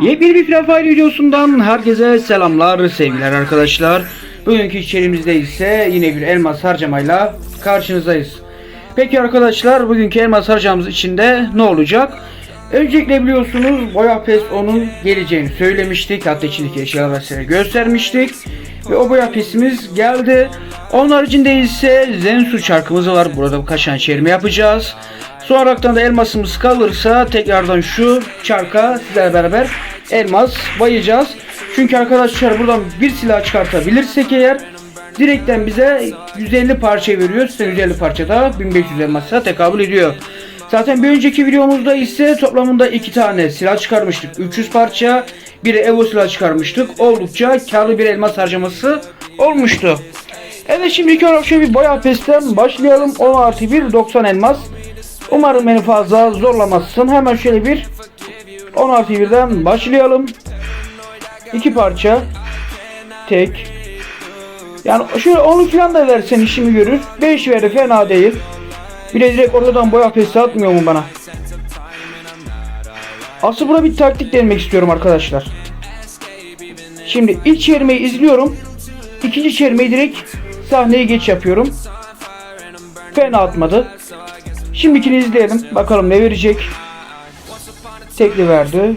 Yepyeni bir Fire videosundan herkese selamlar, sevgiler arkadaşlar. Bugünkü içeriğimizde ise yine bir elmas harcamayla karşınızdayız. Peki arkadaşlar, bugünkü elmas harcamamız içinde ne olacak? Öncelikle biliyorsunuz Boya Pes onun geleceğini söylemiştik. Hatta içindeki eşyaları size göstermiştik. Ve o Boya Pes'imiz geldi. Onun haricinde ise Zensu çarkımız var. Burada birkaç tane çevirme yapacağız. Sonradan da elmasımız kalırsa tekrardan şu çarka sizlerle beraber elmas bayacağız. Çünkü arkadaşlar buradan bir silah çıkartabilirsek eğer direkten bize 150 parça veriyor. Size 150 parça da 1500 elmasa tekabül ediyor. Zaten bir önceki videomuzda ise toplamında iki tane silah çıkarmıştık. 300 parça, bir Evo silah çıkarmıştık. Oldukça karlı bir elmas harcaması olmuştu. Evet şimdi ilk olarak şöyle bir boya pesten başlayalım. 10 artı 1 90 elmas. Umarım beni fazla zorlamazsın. Hemen şöyle bir 10 artı 1'den başlayalım. İki parça. Tek. Yani şöyle 10'u falan da versen işimi görür. 5 verdi fena değil. Bir de direkt oradan boya pesi atmıyor mu bana? Asıl burada bir taktik denemek istiyorum arkadaşlar. Şimdi ilk çevirmeyi izliyorum. İkinci çevirmeyi direkt sahneye geç yapıyorum. Fena atmadı. Şimdikini izleyelim. Bakalım ne verecek. Tekli verdi.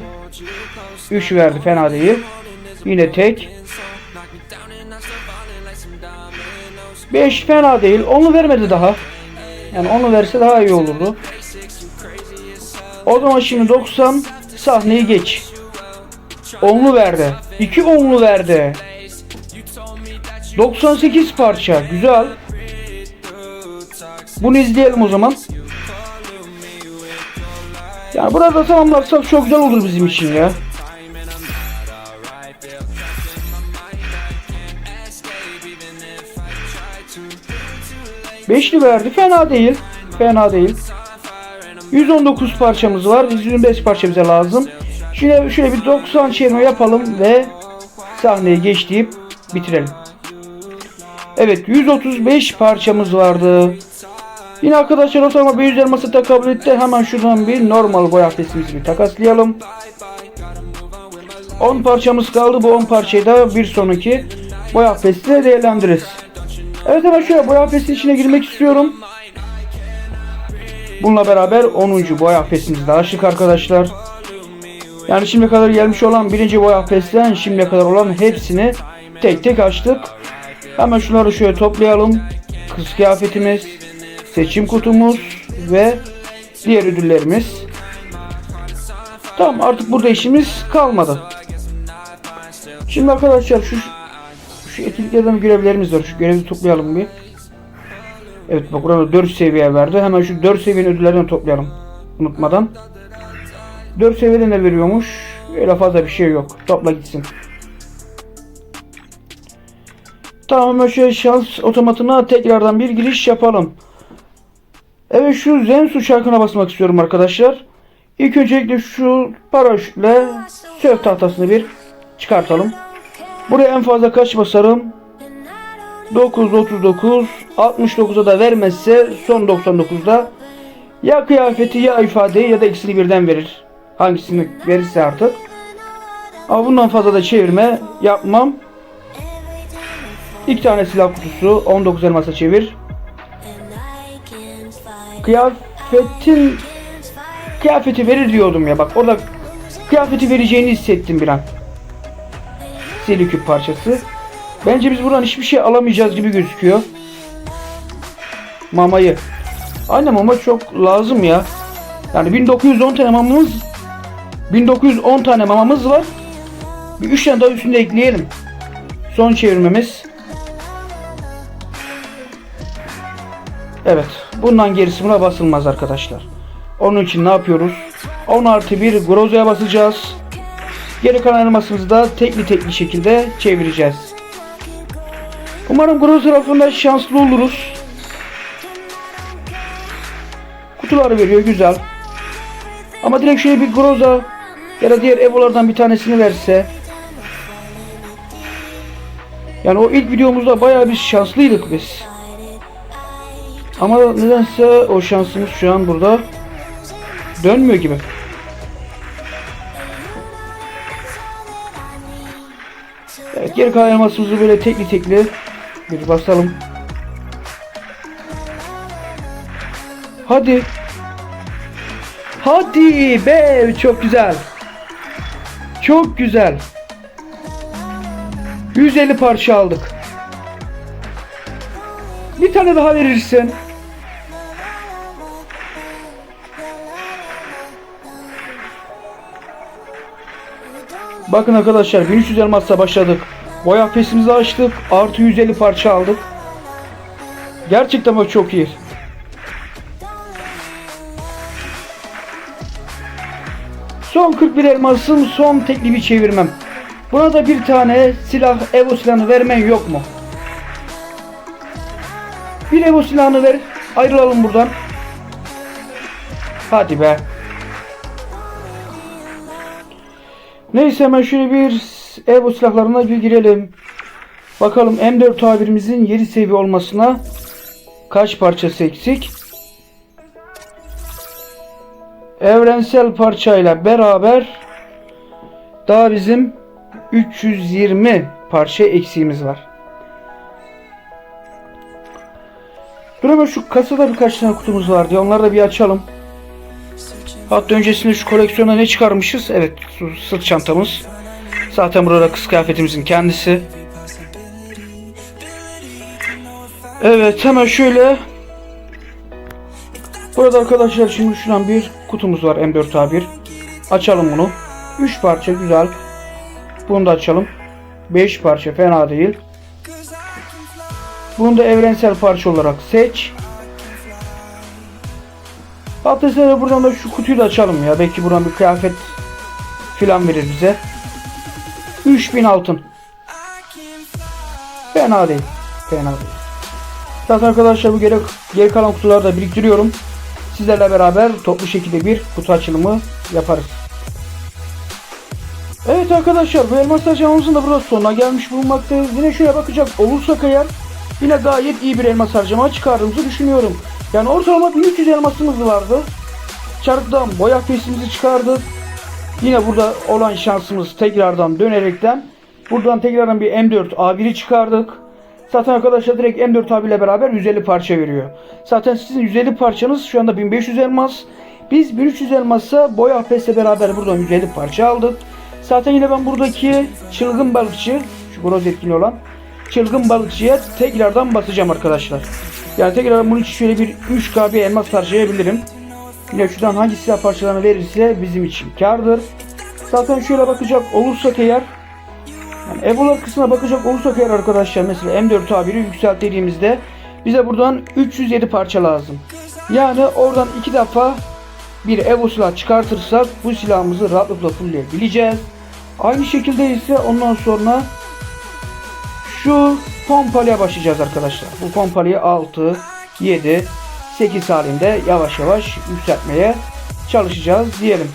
3 verdi fena değil. Yine tek. 5 fena değil. Onu vermedi daha. Yani onu verse daha iyi olurdu. O zaman şimdi 90 sahneyi geç. Onlu verdi. 2 onlu verdi. 98 parça. Güzel. Bunu izleyelim o zaman. Yani burada tamamlarsak çok güzel olur bizim için ya. Beşli verdi. Fena değil. Fena değil. 119 parçamız var. 125 parça bize lazım. Şimdi şöyle bir 90 çevirme yapalım ve sahneye geç bitirelim. Evet 135 parçamız vardı. Yine arkadaşlar ortalama bir 100 elması tekabül etti. Hemen şuradan bir normal boya testimizi bir takaslayalım. 10 parçamız kaldı. Bu 10 parçayı da bir sonraki boya testine değerlendiririz. Evet şöyle boya testi içine girmek istiyorum. Bununla beraber 10. boya testimizi de açtık arkadaşlar. Yani şimdiye kadar gelmiş olan birinci boya testten şimdiye kadar olan hepsini tek tek açtık. Hemen şunları şöyle toplayalım. Kız kıyafetimiz, seçim kutumuz ve diğer ödüllerimiz. Tamam artık burada işimiz kalmadı. Şimdi arkadaşlar şu şu etkinliklerden görevlerimiz var. Şu görevi toplayalım bir. Evet bak burada 4 seviye verdi. Hemen şu 4 seviyenin ödüllerini toplayalım. Unutmadan. 4 seviyede ne veriyormuş? Öyle fazla bir şey yok. Topla gitsin. Tamam şöyle şans otomatına tekrardan bir giriş yapalım. Evet şu Zensu şarkına basmak istiyorum arkadaşlar. İlk öncelikle şu paraşütle sörf tahtasını bir çıkartalım. Buraya en fazla kaç basarım? 939 69'a da vermezse son 99'da ya kıyafeti ya ifadeyi ya da ikisini birden verir. Hangisini verirse artık. Ama bundan fazla da çevirme yapmam. İki tane silah kutusu 19 elmasa çevir. Kıyafetin kıyafeti verir diyordum ya bak orada kıyafeti vereceğini hissettim bir an. Siliküp parçası. Bence biz buradan hiçbir şey alamayacağız gibi gözüküyor. Mamayı. Aynen mama çok lazım ya. Yani 1910 tane mamamız 1910 tane mamamız var. Bir 3 tane daha üstünde ekleyelim. Son çevirmemiz. Evet. Bundan gerisi buna basılmaz arkadaşlar. Onun için ne yapıyoruz? 10 artı 1 Groza'ya basacağız. Geri kalan elmasımızı da tekli tekli şekilde çevireceğiz. Umarım Groza tarafında şanslı oluruz. Kutuları veriyor güzel. Ama direkt şöyle bir Groza ya da diğer Evo'lardan bir tanesini verse. Yani o ilk videomuzda bayağı bir şanslıydık biz. Ama nedense o şansımız şu an burada dönmüyor gibi. Evet geri kalan elmasımızı böyle tekli tekli bir basalım. Hadi. Hadi be çok güzel. Çok güzel. 150 parça aldık. Bir tane daha verirsin. Bakın arkadaşlar 1300 elmasla başladık. Boya pesimizi açtık. Artı 150 parça aldık. Gerçekten bu çok iyi. Son 41 elmasım son tekli bir çevirmem. Buna da bir tane silah Evo silahını vermen yok mu? Bir Evo silahını ver. Ayrılalım buradan. Hadi be. Neyse hemen şöyle bir Evo silahlarına bir girelim. Bakalım M4 tabirimizin 7 seviye olmasına kaç parçası eksik? Evrensel parçayla beraber daha bizim 320 parça eksiğimiz var. Dur hemen şu kasada birkaç tane kutumuz vardı. Onları da bir açalım. Hatta öncesinde şu koleksiyona ne çıkarmışız? Evet, sırt çantamız. Zaten burada kız kıyafetimizin kendisi. Evet, hemen şöyle. Burada arkadaşlar şimdi şuradan bir kutumuz var M4A1. Açalım bunu. 3 parça güzel. Bunu da açalım. 5 parça fena değil. Bunu da evrensel parça olarak seç. Hatta size buradan da şu kutuyu da açalım ya. Belki buradan bir kıyafet filan verir bize. 3000 altın. Fena değil. Fena değil. Zaten arkadaşlar bu geri, geri kalan kutuları da biriktiriyorum. Sizlerle beraber toplu şekilde bir kutu açılımı yaparız. Evet arkadaşlar bu elmas harcamamızın da burada sonuna gelmiş bulunmaktayız. Yine şöyle bakacak olursak eğer yine gayet iyi bir elmas harcama çıkardığımızı düşünüyorum. Yani ortalama 1300 elmasımız vardı. Çarktan boya pesimizi çıkardık. Yine burada olan şansımız tekrardan dönerekten buradan tekrardan bir M4 A1'i çıkardık. Zaten arkadaşlar direkt M4 A1 ile beraber 150 parça veriyor. Zaten sizin 150 parçanız şu anda 1500 elmas. Biz 1300 elmasa boya pesle beraber buradan 150 parça aldık. Zaten yine ben buradaki çılgın balıkçı, şu groz etkili olan çılgın balıkçıya tekrardan basacağım arkadaşlar. Yani tekrar bunun için şöyle bir 3K bir elmas harcayabilirim. Yine şuradan hangi silah parçalarını verirse bizim için kardır. Zaten şöyle bakacak olursak eğer yani Evolar kısmına bakacak olursak eğer arkadaşlar mesela M4 A1'i yükselttiğimizde bize buradan 307 parça lazım. Yani oradan iki defa bir Evo silah çıkartırsak bu silahımızı rahatlıkla fullleyebileceğiz. Aynı şekilde ise ondan sonra şu pompalıya başlayacağız arkadaşlar. Bu pompalıyı 6, 7, 8 halinde yavaş yavaş yükseltmeye çalışacağız diyelim.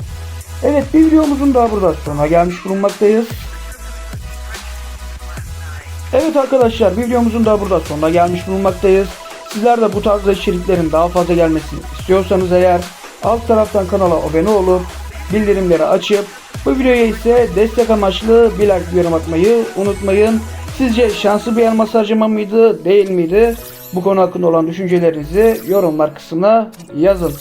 Evet bir videomuzun daha burada sonuna gelmiş bulunmaktayız. Evet arkadaşlar bir videomuzun daha burada sonuna gelmiş bulunmaktayız. Sizler de bu tarzda içeriklerin daha fazla gelmesini istiyorsanız eğer alt taraftan kanala abone olup bildirimleri açıp bu videoya ise destek amaçlı bir like yorum atmayı unutmayın. Sizce şanslı bir elmas harcama mıydı değil miydi? Bu konu hakkında olan düşüncelerinizi yorumlar kısmına yazın.